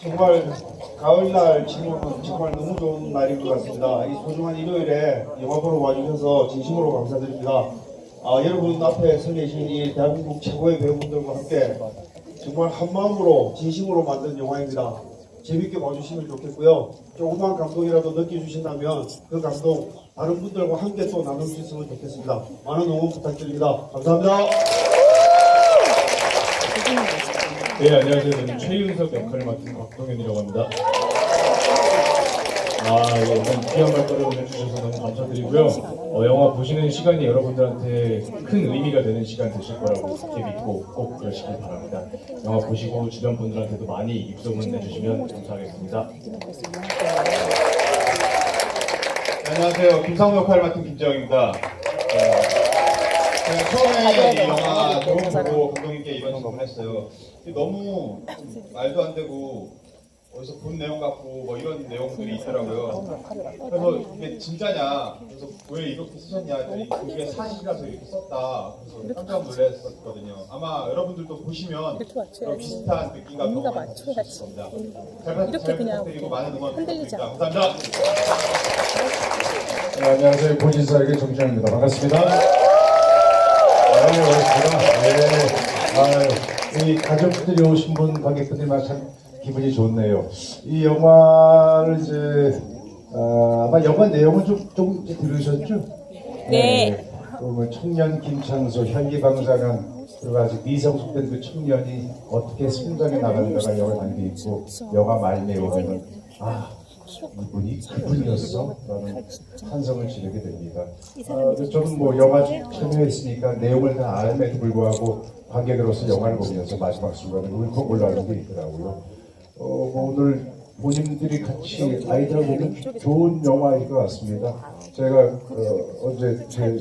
정말 가을날 지금은 정말 너무 좋은 날인 것 같습니다. 이 소중한 일요일에 영화 보러 와주셔서 진심으로 감사드립니다. 아, 여러분 앞에 서 계신 이 대한민국 최고의 배우분들과 함께 정말 한 마음으로 진심으로 만든 영화입니다. 재밌게 봐주시면 좋겠고요. 조그만 감동이라도 느껴주신다면 그 감동 다른 분들과 함께 또 나눌 수 있으면 좋겠습니다. 많은 응원 부탁드립니다. 감사합니다. 네, 안녕하세요. 저는 최윤석 역할을 맡은 곽동현이라고 합니다. 아, 이거 일단 귀한 말씀을 해주셔서 너무 감사드리고요. 어, 영화 보시는 시간이 여러분들한테 큰 의미가 되는 시간 되실 거라고 그렇게 믿고 꼭 그러시길 바랍니다. 영화 보시고 주변 분들한테도 많이 입소문 내주시면 감사하겠습니다. 안녕하세요. 김상우 역할을 맡은 김재영입니다. 어, 제가 처음에 이 영화 결혼 보고 감독님께 이런 질문을 했어요. 너무 좀 말도 안 되고 어디서 본 내용 같고 뭐 이런 내용들이 있더라고요. 그래서 이게 진짜냐? 그래서 왜 이렇게 쓰셨냐? 했더니 그게 사실이라서 이렇게 썼다. 그래서 깜짝 놀랐었거든요. 아마 여러분들도 보시면 그런 비슷한 느낌과 언니가 경험을 맞춰야지. 겁니다. 잘, 부- 이렇게 잘 그냥 부탁드리고 많은 응원 흔들리지 부탁드립니다. 감사합니다. 네, 안녕하세요. 본신사에게 정준현입니다. 반갑습니다. 아유, 반갑습니다. 네. 아유, 이 가족들이 오신 분, 관객분들이 참 기분이 좋네요. 이 영화를 이제, 아, 아마 영화 내용은 좀, 좀 이제 들으셨죠? 네. 그러면 청년 김창수, 현기방장한, 그리고 아직 미성숙된 그 청년이 어떻게 성장해 나가는가가 영화 담겨 있고, 영화 말미에 오면은, 아, 이분이 그분이었어? 라는 환성을 지르게 됩니다. 아, 저는 뭐 영화 참여했으니까 내용을 다 알면에도 불구하고 관객으로서 영화를 보면서 마지막 순간에 울컥 올라오는 게 있더라고요. 어, 뭐 오늘 본인들이 같이 아이들하고 좋은 영화일 것 같습니다. 제가 어, 어제 제